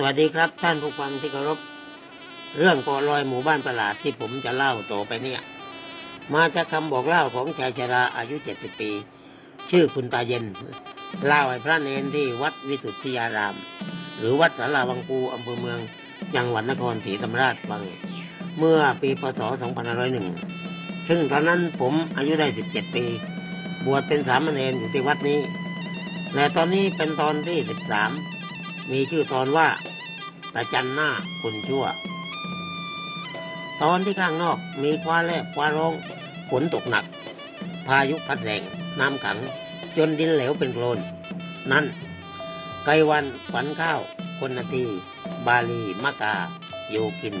สวัสดีครับท่านผู้ฟังที่เคารพ เรื่องเกาะลอยหมู่บ้านประหลาดที่ผมจะเล่าต่อไปเนี่ย มาจากคำบอกเล่าของชายชราอายุเจ็ดสิบปี ชื่อคุณตาเย็น เล่าให้พระเนนที่วัดวิสุทธิยาราม หรือวัดสาราวังปูอำเภอเมือง จังหวัดนครศรีธรรมราชฟังเมื่อปีพศ 2501 ซึ่งตอนนั้นผมอายุได้ 17 ปี บวชเป็นสามเณรอยู่ที่วัดนี้ และตอนนี้เป็นตอนที่ 13 มีชื่อตอนว่าประจันหน้าคนชั่ว ตอนที่ข้างนอกมีคว้าแลบคว้าร้องฝนตกหนัก พายุพัดแรง น้ำขัง จนดินเหลวเป็นโคลน นั่นไกวันฝันข้าว คนนาที บาลีมะกา โยกิน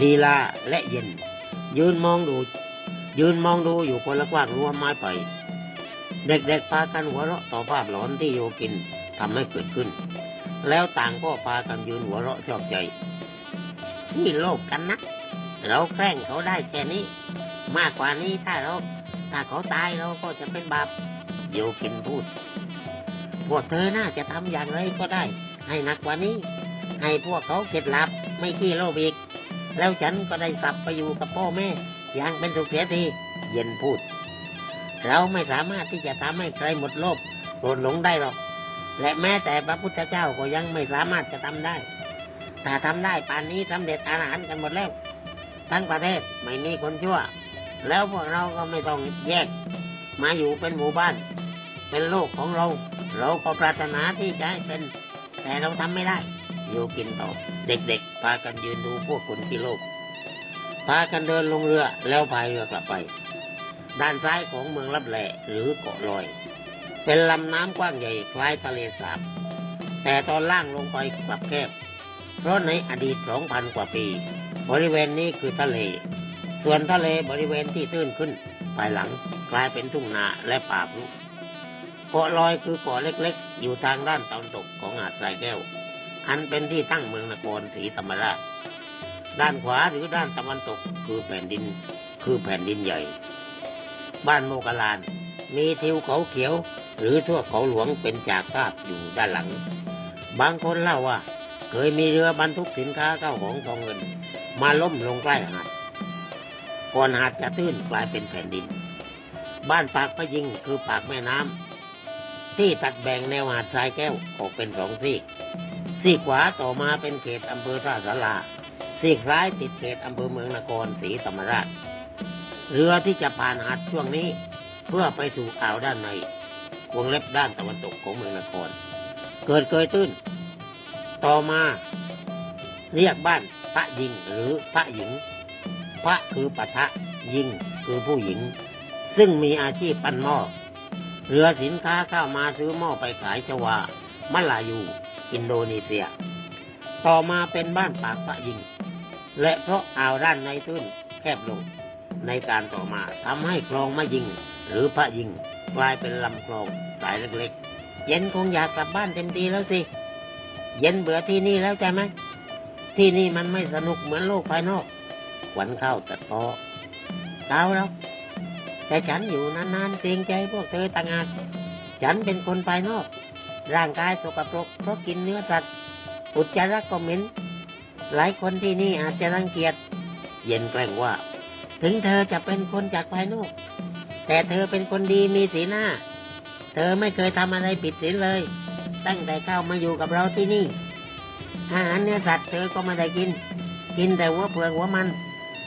ลีลาและเย็น ยืนมองดู ยืนมองดูอยู่คนละกว้างรั้วไม้ไผ่เด็กๆพากันหัวเราะต่อภาพหลอนที่โยกินทำให้เกิดขึ้น แล้วต่างก็พากันยืนหัวเราะชอบใจนี่โลกกันนะเราแกล้งเขาได้แค่นี้ มากกว่านี้ถ้าเราถ้าเขาตายเราก็จะเป็นบาปโยกินพูดพวกเธอน่าจะทำอย่างไรก็ได้ ให้หนักกว่านี้ ให้พวกเขาเข็ดหลับไม่ขี้โลภอีก แล้วฉันก็ได้กลับไปอยู่กับพ่อแม่อย่างเป็นสุขเสียทีเย็นพูด เราไม่สามารถที่จะทำให้ใครหมดโลภโกรธหลงได้หรอก และแม้แต่พระพุทธเจ้าก็ยังไม่สามารถจะทำได้ ถ้าทำได้ป่านนี้สำเร็จอาหารกันหมดแล้ว ทั้งประเทศไม่มีคนชั่ว แล้วพวกเราก็ไม่ต้องแยก มาอยู่เป็นหมู่บ้าน เป็นโลกของเรา เราก็ปรารถนาที่จะให้เป็น แต่เราทำไม่ได้ ยกินต่อ เด็กๆพากันยืนดูพวกคนที่โลกพากันเดินลงเรือแล้วพายเรือกลับไป ด้านซ้ายของเมืองลับแหลหรือเกาะลอย เป็นลำน้ำกว้างใหญ่คล้ายทะเลสาบ แต่ตอนล่างลงไปกลับแคบ เพราะในอดีต 2,000 กว่าปี บริเวณนี้คือทะเล ส่วนทะเลบริเวณที่ตื้นขึ้นภายหลังกลายเป็นทุ่งนาและป่าพรุเกาะลอยคือเกาะเล็กๆ อยู่ทางด้านตะวันตกของหาดทรายแก้ว อันเป็นที่ตั้งเมืองนครศรีธรรมราช ด้านขวาหรือด้านตะวันตกคือแผ่นดิน คือแผ่นดินใหญ่ บ้านโมกลาน มีทิวเขาเขียว หรือทั่วเขาหลวงเป็นจากภาพอยู่ด้านหลัง บางคนเล่าว่า เคยมีเรือบรรทุกสินค้าเข้าของทองเงิน มาล้มลงใกล้หาดก่อนหาดจะตื้นกลายเป็นแผ่นดิน บ้านปากพะยิงคือปากแม่น้ำที่ตัดแบ่งแนวหาดทรายแก้วออกเป็นสองซีก ซีกขวาต่อมาเป็นเขตอำเภอท่าสาราซีกซ้ายติดเขตอำเภอเมืองนครศรีธรรมราช เรือที่จะผ่านหาดช่วงนี้เพื่อไปสู่อ่าวด้านในวงเล็บด้านตะวันตกของเมืองนคร เกิดเกยตื้น ต่อมา เรียกบ้านพระยิงหรือพระหญิง พระคือปะทะยิงคือผู้หญิง ซึ่งมีอาชีพปั้นหม้อ เรือสินค้าเข้ามาซื้อหม้อไปขายชวามลายู อินโดนีเซีย ต่อมาเป็นบ้านปากพระยิง และเพราะอ่าวด้านในตื้นแคบลง ในการต่อมาทำให้คลองมะยิง หรือพระยิง กลายเป็นลำคลองสายเล็กๆ เย็นคงอยากกลับบ้านเต็มทีแล้วสิ เย็นเบื่อที่นี่แล้วใช่ไหมที่นี่มันไม่สนุกเหมือนโลกภายนอกขวัญเข้าตัดพอเต้าแล้วแต่ฉันอยู่นานๆเกรงใจพวกเธอต่างหากฉันเป็นคนภายนอก ร่างกายสกปรกเพราะกินเนื้อสัตว์อุจจาระก็เหม็นหลายคนที่นี่อาจจะรังเกียจเย็นแกล้งว่า ถึงเธอจะเป็นคนจากภายนอก แต่เธอเป็นคนดีมีสีหน้า เธอไม่เคยทำอะไรผิดศีลเลย ตั้งแต่เข้ามาอยู่กับเราที่นี่อาหารเนื้อสัตว์เธอก็ไม่ได้กิน กินแต่หัวเปลือกหัวมัน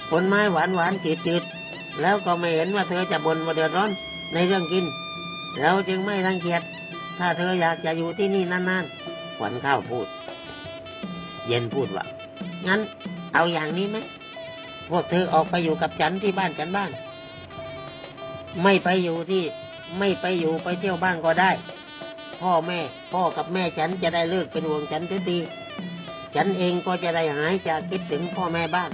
ผลไม้หวานหวานจืดจืดๆแล้วก็ไม่เห็นว่าเธอจะบ่นว่าเดือดร้อนในเรื่องกิน เราจึงไม่รังเกียจ ถ้าเธออยากจะอยู่ที่นี่นานๆขวัญข้าวพูด เย็นพูดว่า งั้น เอาอย่างนี้ไหมพวกเธอออกไปอยู่กับฉันที่บ้านฉันบ้าง ไม่ไปอยู่ที่ ไม่ไปอยู่ไปเที่ยวบ้างก็ได้ พ่อแม่ พ่อกับแม่ฉันจะได้เลิกเป็นห่วงฉันทีทีฉันเองก็จะได้หายจากคิดถึงพ่อแม่บ้าง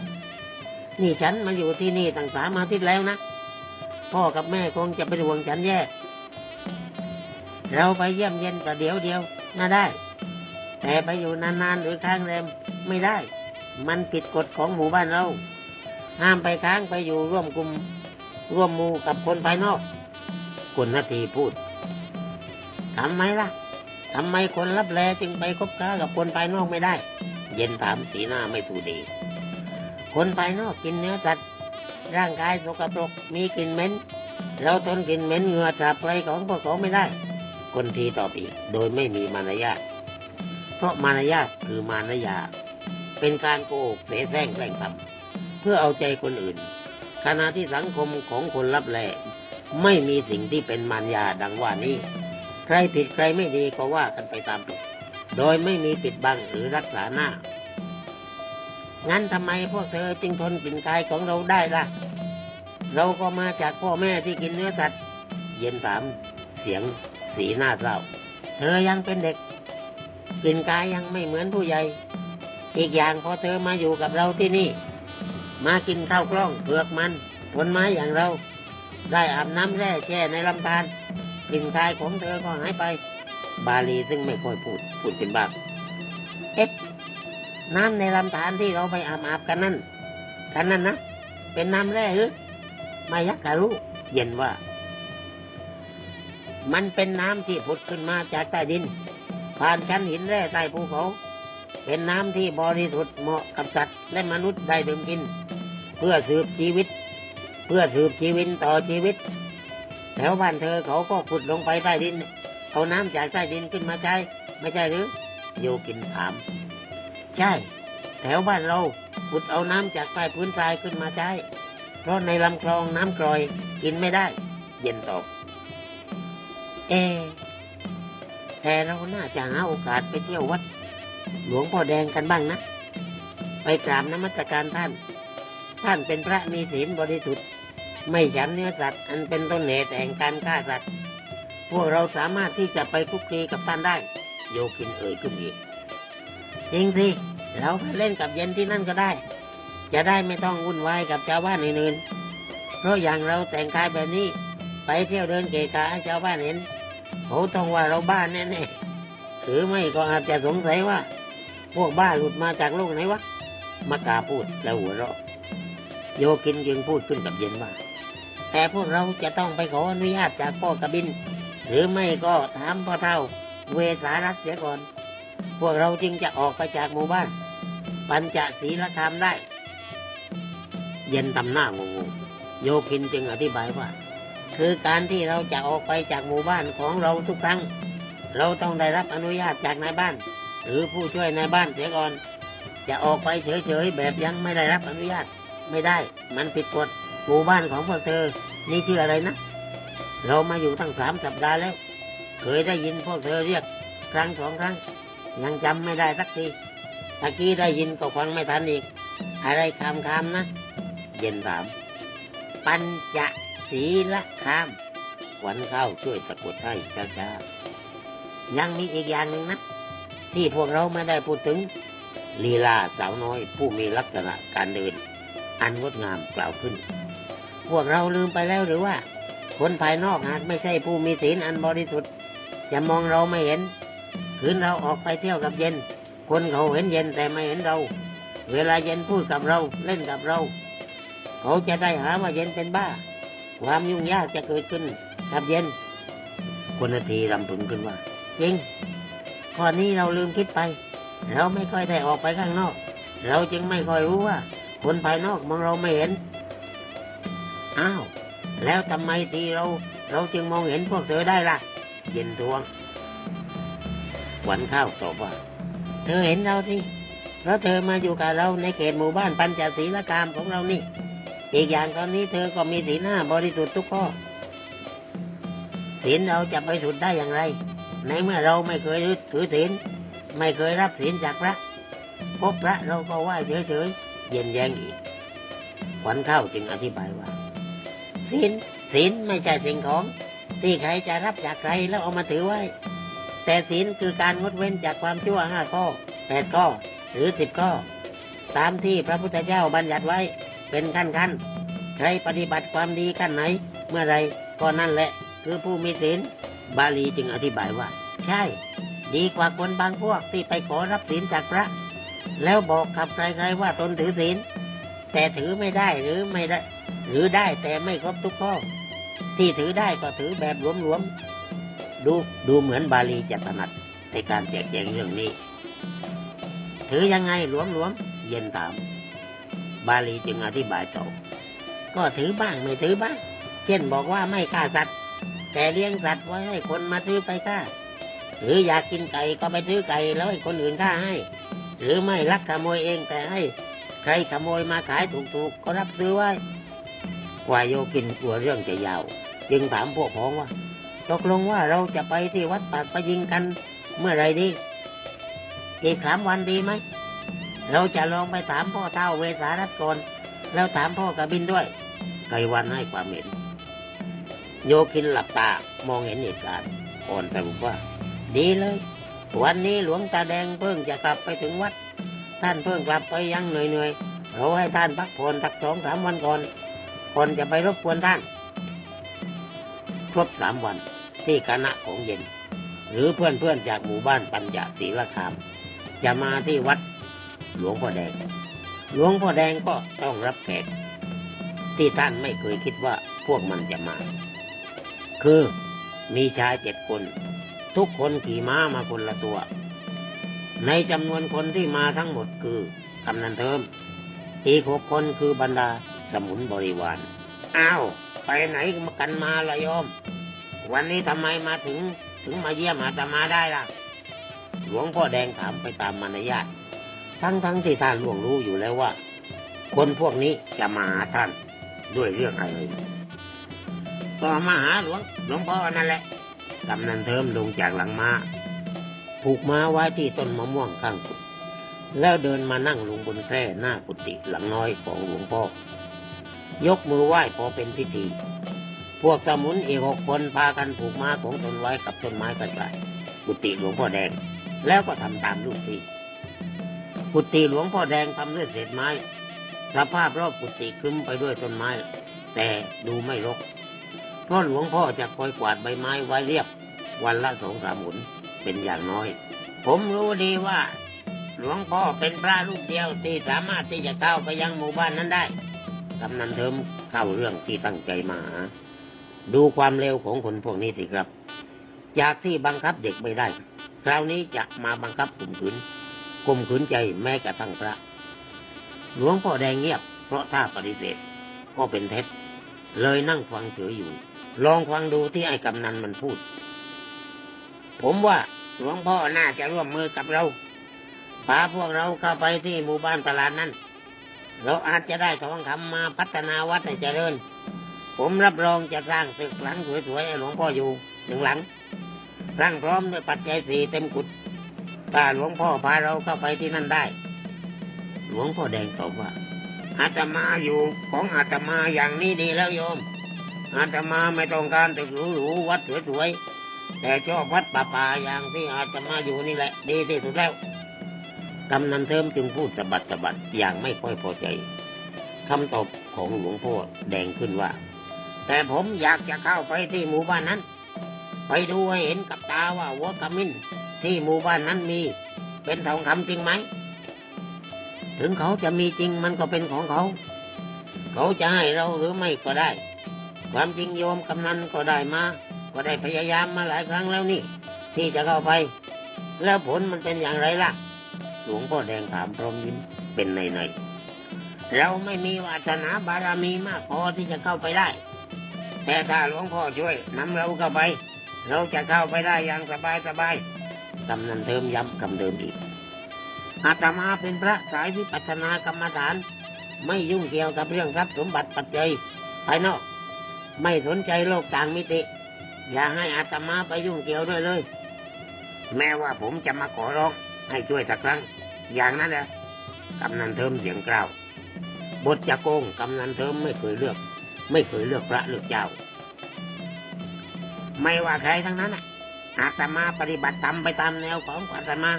นี่ฉันมาอยู่ที่นี่ตั้งสามอาทิตย์แล้วนะ พ่อกับแม่คงจะเป็นห่วงฉันแย่ เราไปเยี่ยมเย็นประเดี๋ยวเดียวน่าได้ แต่ไปอยู่นานๆหรือค้างแรมไม่ได้ มันผิดกฎของหมู่บ้านเรา ห้ามไปค้างไปอยู่ร่วมกลุ่มร่วมมู่กับคนภายนอกคุณนาทีพูดทำไมล่ะทำไมคนรับแลจึงไปคบค้ากับคนภายนอกไม่ได้ เย็นถามสีหน้าไม่ถูดี คนภายนอกกินเนื้อสัตว์ร่างกายสกปรกมีกลิ่นเหม็นเราทนกลิ่นเหม็นเหงื่อสาบไรของพวกเขาไม่ได้ คนทีตอบอีก โดยไม่มีมารยาทเพราะมารยาทคือมารยา เป็นการโกหกเสแสร้งแกล้งทำเพื่อเอาใจคนอื่น ขณะที่สังคมของคนรับแลไม่มีสิ่งที่เป็นมารยาดังว่านี้ ใครผิดใครไม่ดีก็ว่ากันไปตามผิด โดยไม่มีปิดบังหรือรักษาหน้า งั้นทำไมพวกเธอจึงทนกลิ่นกายของเราได้ล่ะ เราก็มาจากพ่อแม่ที่กินเนื้อสัตว์ เย็นถามเสียง สีหน้าเศร้า เธอยังเป็นเด็กกลิ่นกายยังไม่เหมือนผู้ใหญ่ อีกอย่างพอเธอมาอยู่กับเราที่นี่ มากินข้าวกล้องเผือกมันผลไม้อย่างเรา ได้อาบน้ำแร่แช่ในลำธารกลิ่นกายของเธอก็หายไป บาลีซึ่งไม่ค่อยพูดพูดเป็นบ้างเอ๊ะน้ำในลำธารที่เราไปอาบอาบกันนั่นกันนั่นนะเป็นน้ำแร่หรือไม่ยักกะรู้เย็นว่า มันเป็นน้ำที่ผุดขึ้นมาจากใต้ดิน ผ่านชั้นหินแร่ใต้ภูเขา เป็นน้ำที่บริสุทธิ์เหมาะกับสัตว์และมนุษย์ได้ดื่มกิน เพื่อสืบชีวิต เพื่อสืบชีวิตต่อชีวิต แถวบ้านเธอเขาก็ขุดลงไปใต้ดิน เอาน้ำจากใต้ดินขึ้นมาใช้ ไม่ใช่หรือโยกินถาม ใช่ แถวบ้านเราขุดเอาน้ำจากใต้พื้นทรายขึ้นมาใช้ เพราะในลำคลองน้ำกร่อยกินไม่ได้ เย็นตอบ เอแต่เราน่าจะหาโอกาสไปเที่ยววัด หลวงพ่อแดงกันบ้างนะ ไปกราบนมัสการท่าน ท่านเป็นพระมีศีลบริสุทธิ์ ไม่ฉันเนื้อสัตว์ อันเป็นต้นเหตุแห่งการฆ่าสัตว์ พวกเราสามารถที่จะไปคุกคีกับท่านได้ โยคินเอ่ยขึ้นอีกจริงสิเราไปเล่นกับเย็นที่นั่นก็ได้ จะได้ไม่ต้องวุ่นวายกับชาวบ้านอื่นๆเพราะอย่างเราแต่งกายแบบนี้ ไปเที่ยวเดินเกะกะชาวบ้านเห็นเขาต้องว่าเราบ้านแน่ๆหรือไม่ก็อาจจะสงสัยว่า พวกบ้าหลุดมาจากโลกไหนวะมากาพูดแล้วหัวเราะโยกินจึงพูดขึ้นกับเย็นว่า แต่พวกเราจะต้องไปขออนุญาตจากพ่อกบิน หรือไม่ก็ถามพ่อเท่าเวสารัตเสียก่อน พวกเราจึงจะออกไปจากหมู่บ้าน ปัญจศีลธรรมได้ เย็นทำหน้างงๆโยคินจึงอธิบายว่า คือการที่เราจะออกไปจากหมู่บ้านของเราทุกครั้ง เราต้องได้รับอนุญาตจากนายบ้าน หรือผู้ช่วยนายบ้านเสียก่อน จะออกไปเฉยๆแบบยังไม่ได้รับอนุญาตไม่ได้ มันผิดกฎหมู่บ้านของพวกเธอ นี่ชื่ออะไรนะ เรามาอยู่ตั้งสามสัปดาห์แล้ว เคยได้ยินพวกเธอเรียกครั้งสองครั้ง ยังจำไม่ได้สักทีตะกี้ได้ยินก็ฟังไม่ทันอีก อะไรคำคำๆนะ เย็นถาม ปัญจ ศีลคามขวัญเข้าช่วยสะกดให้ช้าๆยังมีอีกอย่างหนึ่งนะ ที่พวกเราไม่ได้พูดถึง ลีลาสาวน้อยผู้มีลักษณะการเดิน อันงดงามกล่าวขึ้น พวกเราลืมไปแล้วหรือว่า คนภายนอกหากไม่ใช่ผู้มีศีลอันบริสุทธิ์ จะมองเราไม่เห็นคืนเราออกไปเที่ยวกับเย็น คนเขาเห็นเย็นแต่ไม่เห็นเรา เวลาเย็นพูดกับเราเล่นกับเรา เขาจะได้หาว่าเย็นเป็นบ้า ความยุ่งยากจะเกิดขึ้นกับเย็นคนนาทีรำพึงขึ้นว่า จริงข้อนี้เราลืมคิดไป เราไม่ค่อยได้ออกไปข้างนอก เราจึงไม่ค่อยรู้ว่า คนภายนอกมองเราไม่เห็น อ้าว แล้วทำไมทีเรา เราจึงมองเห็นพวกเธอได้ล่ะ เย็นทวงขวัญข้าวตอบว่า เธอเห็นเราสิเพราะเธอมาอยู่กับเราในเขตหมู่บ้านปัญจศีลกามของเรานี่ อีกอย่างตอนนี้เธอก็มีศีลห้าบริสุทธิ์ทุกข้อศีลเราจะไปสุดได้อย่างไร ในเมื่อเราไม่เคยถือศีลไม่เคยรับศีลจากพระพบพระเราก็ไหว้เฉยๆเย็นแยงอีกขวัญเข้าจึงอธิบายว่าศีลศีลไม่ใช่สิ่งของที่ใครจะรับจากใครแล้วเอามาถือไว้ แต่ศีลคือการงดเว้นจากความชั่วห้าข้อแปดข้อ หรือสิบข้อ ตามที่พระพุทธเจ้าบัญญัติไว้ เป็นขั้นขั้นใครปฏิบัติความดีขั้นไหน เมื่อไรก็นั่นแหละ คือผู้มีศีลบาลีจึงอธิบายว่า ใช่ ดีกว่าคนบางพวกที่ไปขอรับศีลจากพระ แล้วบอกกับใครๆว่าตนถือศีล แต่ถือไม่ได้หรือไม่ได้ หรือได้แต่ไม่ครบทุกข้อ ที่ถือได้ก็ถือแบบหลวมๆดูดูเหมือนบาลีจะถนัดในการแจกแจงเรื่องนี้ ถือยังไงหลวมๆเย็นถาม บาลีจึงอธิบายต่อก็ถือบ้างไม่ถือบ้าง เช่นบอกว่าไม่ฆ่าสัตว์ แต่เลี้ยงสัตว์ไว้ให้คนมาซื้อไปฆ่า หรืออยากกินไก่ก็ไปซื้อไก่แล้วให้คนอื่นฆ่าให้ หรือไม่ลักขโมยเองแต่ให้ ใครขโมยมาขายถูกๆก็รับซื้อไว้กว่าโยกินกลัวเรื่องจะยาว จึงถามพวกพ้องว่า ตกลงว่าเราจะไปที่วัดปากประยิงกัน เมื่อไรดีอีกสามวันดีไหม เราจะลองไปถามพ่อเท่าเวสารัตก่อนแล้วถามพ่อกระบินด้วย ไกวันให้ความเห็น โยคินหลับตามองเห็นเหตุการณ์อ่อนสรุปว่า ดีเลย วันนี้หลวงตาแดงเพิ่งจะกลับไปถึงวัด ท่านเพิ่งกลับไปยังเหนื่อยๆเราให้ท่านพักผ่อนสักสองสามวันก่อนก่อนจะไปรบกวนท่าน ครบสามวันที่คณะของเย็น หรือเพื่อนๆจากหมู่บ้านปัญจศีลคาม จะมาที่วัด หลวงพ่อแดง หลวงพ่อแดงก็ต้องรับแขกที่ท่านไม่เคยคิดว่าพวกมันจะมา คือมีชายเจ็ดคน ทุกคนขี่ม้ามาคนละตัว ในจำนวนคนที่มาทั้งหมดคือกำนันเทิม อีกหกคนคือบรรดาสมุนบริวาร อ้าว ไปไหนกันมาละโยม วันนี้ทำไมมาถึงถึงมาเยี่ยมอาตมาได้ล่ะ หลวงพ่อแดงถามไปตามมารยาท ทั้งทั้งที่ท่านล่วงรู้อยู่แล้วว่า คนพวกนี้จะมาหาท่านด้วยเรื่องอะไร ก็มาหาหลวงหลวงพ่อนั่นแหละกำนันเทิมลงจากหลังมา้าผูกม้าไว้ที่ต้นมะม่วงข้างกุฏแล้วเดินมานั่งลงบนแคร่หน้ากุฏิหลังน้อยของหลวงพ่อ ยกมือไหว้พอเป็นพิธี พวกสมุนอีกหกคนพากันผูกม้าของตนไว้กับต้นไม้กระต่ายกุฏิหลวงพ่อแดง แล้วก็ทำตามลูกพี่ กุฏิหลวงพ่อแดงทำด้วยเศษไม้ สภาพรอบกุฏิคลึ้มไปด้วยต้นไม้ แต่ดูไม่รก เพราะหลวงพ่อจะคอยกวาดใบไม้ไว้เรียบ วันละสองสามหมุนเป็นอย่างน้อย ผมรู้ดีว่า หลวงพ่อเป็นพระรูปเดียวที่สามารถที่จะเข้าไปยังหมู่บ้านนั้นได้กำนันเทิมเข้าเรื่องที่ตั้งใจมาหาดูความเร็วของคนพวกนี้สิครับ จากที่บังคับเด็กไม่ได้ คราวนี้จะมาบังคับข่มขืน ข่มขืนใจแม้กระทั่งพระ หลวงพ่อแดงเงียบ เพราะถ้าปฏิเสธก็เป็นเท็จ เลยนั่งฟังเฉยอยู่ ลองฟังดูที่ไอ้กำนันมันพูด ผมว่าหลวงพ่อน่าจะร่วมมือกับเราพาพวกเราเข้าไปที่หมู่บ้านประหลาดนั้น เราอาจจะได้ทองคำมาพัฒนาวัดให้เจริญ ผมรับรองจะสร้างตึกหลังสวยๆให้หลวงพ่ออยู่หนึ่งหลังร้างพร้อมด้วยปัจจัยสี่เต็มกุด ถ้าหลวงพ่อพาเราเข้าไปที่นั่นได้ หลวงพ่อแดงตอบว่าอาตมาอยู่ของอาตมาอย่างนี้ดีแล้วโยม อาตมาไม่ต้องการตึกหรูๆวัดสวยๆแต่ชอบวัดป่าๆอย่างที่อาตมาอยู่นี่แหละ ดีที่สุดแล้วกำนันเทิมจึงพูดสะบัดสะบัดอย่างไม่ค่อยพอใจคำตอบของหลวงพ่อแดงขึ้นว่า แต่ผมอยากจะเข้าไปที่หมู่บ้านนั้น ไปดูให้เห็นกับตาว่าหัวขมิ้น ที่หมู่บ้านนั้นมี เป็นทองคำจริงไหม ถึงเขาจะมีจริงมันก็เป็นของเขา เขาจะให้เราหรือไม่ก็ได้ ความจริงโยมกำนันก็ได้มา ก็ได้พยายามมาหลายครั้งแล้วนี่ ที่จะเข้าไป แล้วผลมันเป็นอย่างไรล่ะ หลวงพ่อแดงถามพร้อมยิ้มเป็นในในเราไม่มีวาสนาบารมีมากพอที่จะเข้าไปได้ แต่ถ้าหลวงพ่อช่วยนำเราเข้าไป เราจะเข้าไปได้อย่างสบายสบาย กำนันเติมย้ำคำเดิมอีก อาตมาเป็นพระสายวิปัสสนากรรมฐาน ไม่ยุ่งเกี่ยวกับเรื่องทรัพย์สมบัติปัจจัยภายนอก ไม่สนใจโลกต่างมิติ อย่าให้อาตมาไปยุ่งเกี่ยวด้วยเลย แม้ว่าผมจะมาขอร้องให้ช่วยสักครั้ง อย่างนั้นแหละกำนันเทิมเสียงกล่าว บทจะโกงกำนันเทิมไม่เคยเลือก ไม่เคยเลือกพระเลือกเจ้า ไม่ว่าใครทั้งนั้นน่ะ อาตมาปฏิบัติตามไปตามแนวของอาตมา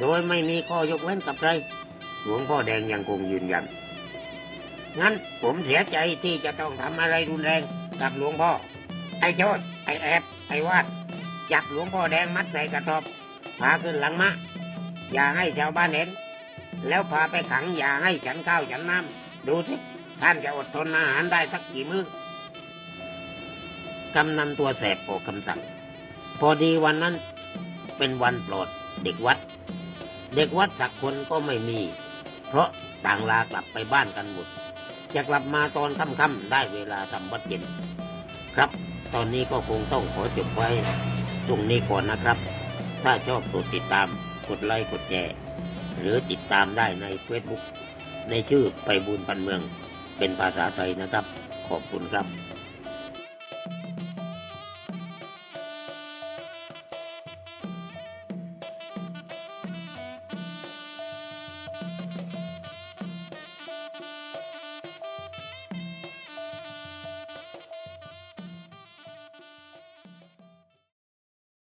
โดยไม่มีข้อยกเว้นกับใครหลวงพ่อแดงยังคงยืนยัน งั้นผมเสียใจที่จะต้องทำอะไรรุนแรงกับหลวงพ่อ ไอ้โจดไอ้แอบไอ้วาดจับหลวงพ่อแดงมัดใส่กระสอบพาขึ้นหลังมะ อย่าให้ชาวบ้านเห็น แล้วพาไปขังอย่าให้ฉันข้าวฉันน้ำดูสิท่านจะอดทนอาหารได้สักกี่มื้อกำนันตัวแสบออกคำสั่ง พอดีวันนั้นเป็นวันโปรดเด็กวัด เด็กวัดสักคนก็ไม่มี เพราะต่างลากลับไปบ้านกันหมด จะกลับมาตอนค่ำๆได้เวลาทำวัดเย็นครับ ตอนนี้ก็คงต้องขอจบไว้ ตรงนี้ก่อนนะครับ ถ้าชอบกดติดตาม กดไลค์กดแชร์หรือติดตามได้ในเฟซบุ๊กในชื่อไปบุญพันเมือง เป็นภาษาไทยนะครับ ขอบคุณครับ